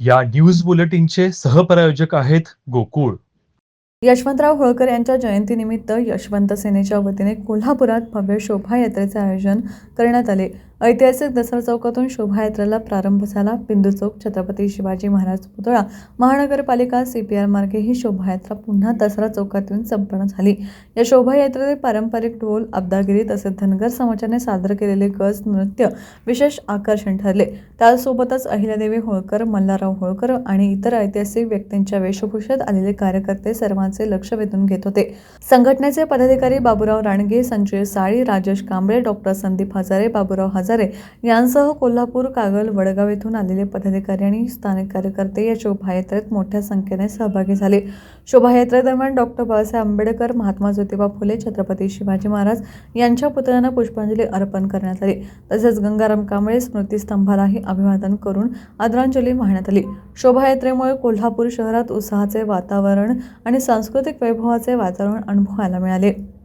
या न्यूज बुलेटिनचे सहप्रायोजक आहेत गोकुळ. यशवंतराव होळकर यांच्या जयंतीनिमित्त यशवंत सेनेच्या वतीने कोल्हापुरात भव्य शोभायात्रेचे आयोजन करण्यात आले. ऐतिहासिक दसरा चौकातून शोभायात्रेला प्रारंभ झाला. बिंदू चौक छत्रपती शिवाजी महाराज पुतळा महानगरपालिका सीपीआर मार्गे ही शोभायात्रा पुन्हा दसरा चौकात येऊन संपन्न झाली. या शोभायात्रेत पारंपरिक ढोल अब्दागिरी तसेच धनगर समाजाने सादर केलेले गज नृत्य विशेष आकर्षण ठरले. त्यासोबतच अहिल्यादेवी होळकर मल्हारराव होळकर आणि इतर ऐतिहासिक व्यक्तींच्या वेशभूषेत आलेले कार्यकर्ते सर्वांचे लक्ष वेधून घेत होते. संघटनेचे पदाधिकारी बाबूराव राणगे संजय साळी राजेश कांबळे डॉक्टर संदीप हजारे बाबूराव हजारे यांसह कोल्हापूर कागल वडगाव येथून आलेले पदाधिकारी आणि स्थानिक कार्यकर्ते या शोभायात्रेत मोठ्या संख्येने सहभागी झाले. शोभायात्रेदरम्यान डॉक्टर बाबासाहेब आंबेडकर महात्मा ज्योतिबा फुले छत्रपती शिवाजी महाराज यांच्या पुतळ्यांना पुष्पांजली अर्पण करण्यात आली. तसेच गंगाराम कांबळे स्मृतीस्तंभालाही अभिवादन करून आदरांजली वाहण्यात आली. शोभायात्रेमुळे कोल्हापूर शहरात उत्साहाचे वातावरण आणि सांस्कृतिक वैभवाचे वातावरण अनुभवायला मिळाले.